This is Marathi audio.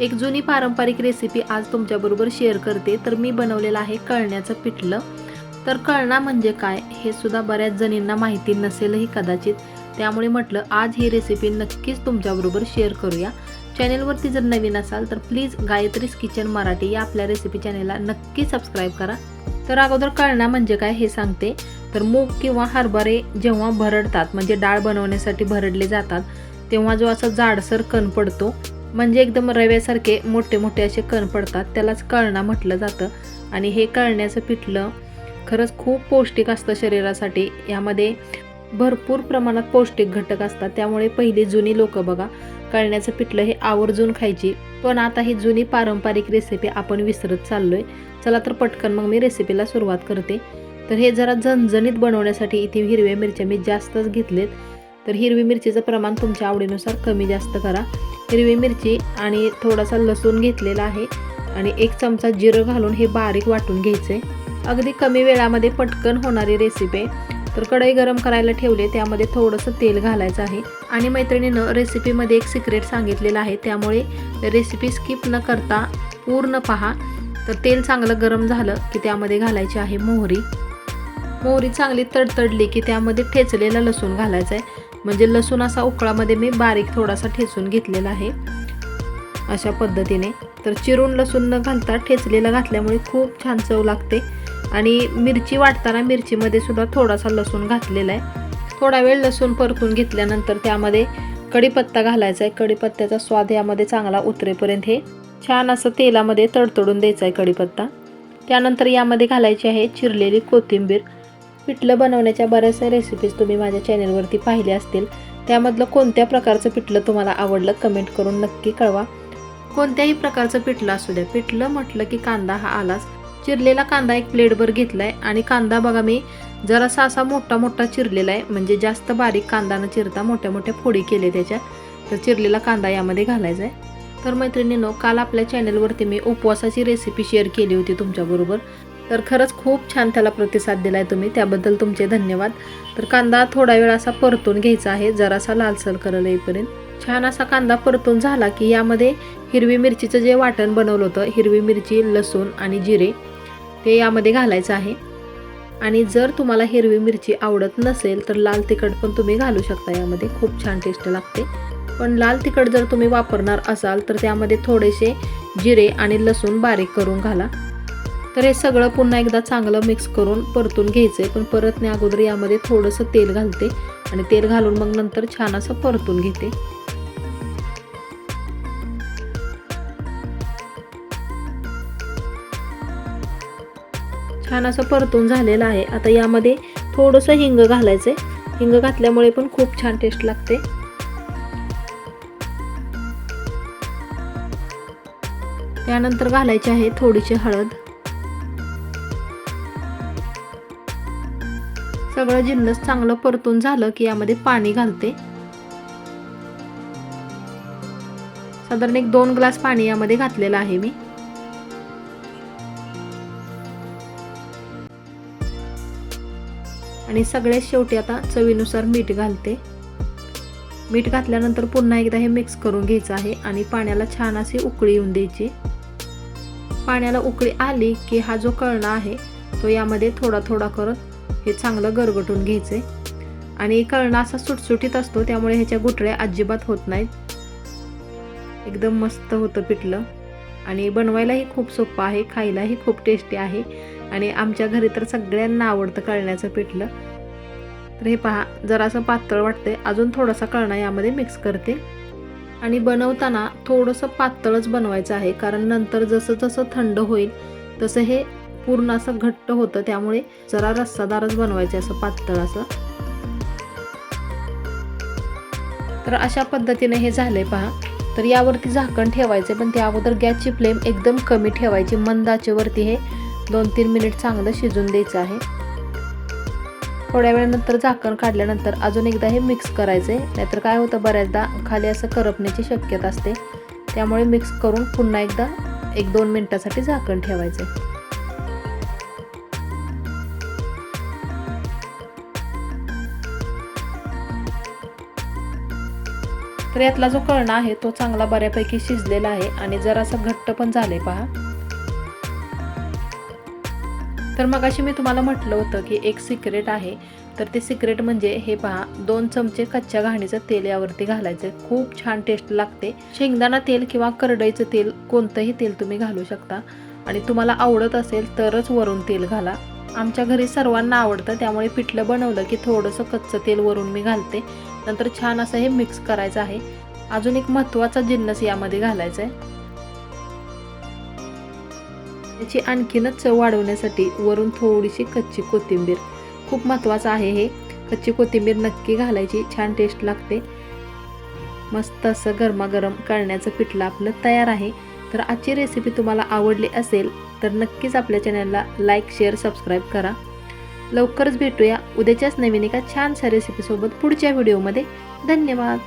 एक जुनी पारंपरिक रेसिपी आज तुमच्याबरोबर शेअर करते. तर मी बनवलेलं आहे कळण्याचं पिठलं. तर कळणा म्हणजे काय हे सुद्धा बऱ्याच जणींना माहिती नसेलही कदाचित. त्यामुळे म्हटलं आज ही रेसिपी नक्कीच तुमच्याबरोबर शेअर करूया. चॅनेलवरती जर नवीन असाल तर प्लीज गायत्रीज किचन मराठी या आपल्या रेसिपी चॅनेलला नक्की सबस्क्राईब करा. तर अगोदर कळणा म्हणजे काय हे सांगते. तर मूग किंवा हरभरे जेव्हा भरडतात म्हणजे डाळ बनवण्यासाठी भरडले जातात तेव्हा जो असा जाडसर कण पडतो म्हणजे एकदम रव्यासारखे मोठे मोठे असे कण पडतात त्यालाच कळणा म्हटलं जातं. आणि हे कळण्याचं पिठलं खरंच खूप पौष्टिक असतं शरीरासाठी. यामध्ये भरपूर प्रमाणात पौष्टिक घटक असतात. त्यामुळे पहिली जुनी लोक बघा कळण्याचं पिठलं हे आवर्जून खायची. पण आता ही जुनी पारंपरिक रेसिपी आपण विसरत चाललोय. चला तर पटकन मग मी रेसिपीला सुरुवात करते. तर हे जरा झणझणीत बनवण्यासाठी इथे हिरव्या मिरच्या मी जास्तच घेतलेत. तर हिरवी मिरचीचं प्रमाण तुमच्या आवडीनुसार कमी जास्त करा. हिरवी मिरची आणि थोडासा लसूण घेतलेला आहे. आणि एक चमचा जिरं घालून हे बारीक वाटून घ्यायचं. आहे अगदी कमी वेळामध्ये पटकन होणारी रेसिपी आहे तर कढई गरम करायला ठेवले त्यामध्ये थोडंसं तेल घालायचं आहे. आणि मैत्रिणीनं रेसिपीमध्ये एक सिक्रेट सांगितलेलं आहे त्यामुळे रेसिपी स्किप न करता पूर्ण पहा. तर तेल चांगलं गरम झालं की त्यामध्ये घालायची आहे मोहरी. मोहरी चांगली तडतडली की त्यामध्ये ठेचलेला लसूण घालायचा आहे. म्हणजे लसूण असा उकळामध्ये मी बारीक थोडासा ठेचून घेतलेला आहे. अशा पद्धतीने. तर चिरून लसूण न घालता ठेचलेला घातल्यामुळे खूप छान चव लागते. आणि मिरची वाटताना मिरचीमध्ये सुद्धा थोडासा लसूण घातलेला आहे. थोडा वेळ लसूण परतून घेतल्यानंतर त्यामध्ये कढीपत्ता घालायचा आहे. कढीपत्त्याचा स्वाद यामध्ये चांगला उतरेपर्यंत हे छान असं तेलामध्ये तडतडून द्यायचं आहे कढीपत्ता. त्यानंतर यामध्ये घालायची आहे चिरलेली कोथिंबीर. पिठलं बनवण्याच्या बऱ्याचशा रेसिपीज तुम्ही माझ्या चॅनेलवरती पाहिल्या असतील त्यामधलं कोणत्या प्रकारचं पिठलं तुम्हाला आवडलं कमेंट करून नक्की कळवा. कोणत्याही प्रकारचं पिठलं असू द्या पिठलं म्हटलं की कांदा हा आलाच. चिरलेला कांदा एक प्लेटभर घेतला आहे आणि कांदा बघा मी जरासा असा मोठा मोठा चिरलेला आहे म्हणजे जास्त बारीक कांदा न चिरता मोठ्या मोठ्या फोडी केले त्याच्या. तर चिरलेला कांदा यामध्ये घालायचा आहे तर मैत्रिणीनो काल आपल्या चॅनेलवरती मी उपवासाची रेसिपी शेअर केली होती तुमच्याबरोबर तर खरंच खूप छान त्याला प्रतिसाद दिला आहे तुम्ही. त्याबद्दल तुमचे धन्यवाद. तर कांदा थोडा वेळ असा परतून घ्यायचा आहे जरासा लालसर करल येईपर्यंत. छान असा कांदा परतून झाला की यामध्ये हिरवी मिरचीचं जे वाटण बनवलं होतं हिरवी मिरची लसूण आणि जिरे ते यामध्ये घालायचं आहे. आणि जर तुम्हाला हिरवी मिरची आवडत नसेल तर लाल तिखट पण तुम्ही घालू शकता यामध्ये. खूप छान टेस्ट लागते. पण लाल तिखट जर तुम्ही वापरणार असाल तर त्यामध्ये थोडेसे जिरे आणि लसूण बारीक करून घाला. तर हे सगळं पुन्हा एकदा चांगलं मिक्स करून परतून घ्यायचं आहे पण परतण्या अगोदर यामध्ये थोडंसं तेल घालते आणि तेल घालून मग नंतर छान असं परतून घेते. छान असं परतून झालेलं आहे. आता यामध्ये थोडंसं हिंग घालायचं आहे हिंग घातल्यामुळे पण खूप छान टेस्ट लागते. त्यानंतर घालायची आहे थोडीशी हळद. सगळं जिन्नस चांगलं परतून झालं की यामध्ये पाणी घालते. साधारण एक दोन ग्लास पाणी यामध्ये घातलेलं आहे मी. आणि सगळ्यात शेवटी आता चवीनुसार मीठ घालते. मीठ घातल्यानंतर पुन्हा एकदा हे मिक्स करून घ्यायचं आहे आणि पाण्याला छान अशी उकळी येऊन द्यायची. पाण्याला उकळी आली की हा जो कळणा आहे तो यामध्ये थोडा थोडा करत हे चांगलं गरगटून घ्यायचे आणि कळणा असा सुटसुटीत असतो त्यामुळे ह्याच्या गुटळ्या अजिबात होत नाहीत. एकदम मस्त होतं पिठलं. आणि बनवायलाही खूप सोपं आहे खायलाही खूप टेस्टी आहे. आणि आमच्या घरी तर सगळ्यांना आवडतं कळण्याचं पिठलं. तर हे पहा जरासं पातळ वाटते अजून थोडासा कळणा यामध्ये मिक्स करते. आणि बनवताना थोडंसं पातळच बनवायचं आहे कारण नंतर जसं जसं थंड होईल तसं हे पूर्ण असं घट्ट होतं त्यामुळे जरा रस्सादारच बनवायचं असं पातळ असं. तर अशा पद्धतीने हे झाले पहा. तर यावरती झाकण ठेवायचे पण त्या अगोदर गॅसची फ्लेम एकदम कमी ठेवायची. मंदाचेवरती हे दोन तीन मिनिट चांगलं शिजून द्यायचं आहे. थोड्या वेळानंतर झाकण काढल्यानंतर अजून एकदा हे मिक्स करायचं आहे नाहीतर काय होतं बऱ्याचदा खाली असं करपण्याची शक्यता असते. त्यामुळे मिक्स करून पुन्हा एकदा एक दोन मिनटासाठी झाकण ठेवायचं तर यातला जो कळणा आहे तो चांगला बऱ्यापैकी शिजलेला आहे आणि जरासा घट्ट पण झाले पहा. तर मगाशी मी तुम्हाला म्हटलं होतं की एक सिक्रेट आहे. तर ते सिक्रेट म्हणजे हे पहा दोन चमचे कच्च्या घाणीचं तेल यावरती घालायचं. खूप छान टेस्ट लागते. शेंगदाणा तेल किंवा करडईचं तेल कोणतंही तेल तुम्ही घालू शकता. आणि तुम्हाला आवडत असेल तरच वरून तेल घाला. आमच्या घरी सर्वांना आवडतं त्यामुळे पिठलं बनवलं की थोडंसं कच्चं तेल वरून मी घालते. नंतर छान असं हे मिक्स करायचं आहे. अजून एक महत्त्वाचा जिन्नस यामध्ये घालायचा आहे. याची आणखीनच चव वाढवण्यासाठी वरून थोडीशी कच्ची कोथिंबीर. खूप महत्त्वाचं आहे हे. कच्ची कोथिंबीर नक्की घालायची छान टेस्ट लागते. मस्त असं गरमागरम कळण्याचं पिठलं आपलं तयार आहे. तर आजची रेसिपी तुम्हाला आवडली असेल तर नक्कीच आपल्या चॅनलला लाईक शेअर सबस्क्राईब करा. लवकरच भेटूया. उद्याच्याच नवीन एका छानशा रेसिपीसोबत पुढच्या व्हिडिओमध्ये धन्यवाद.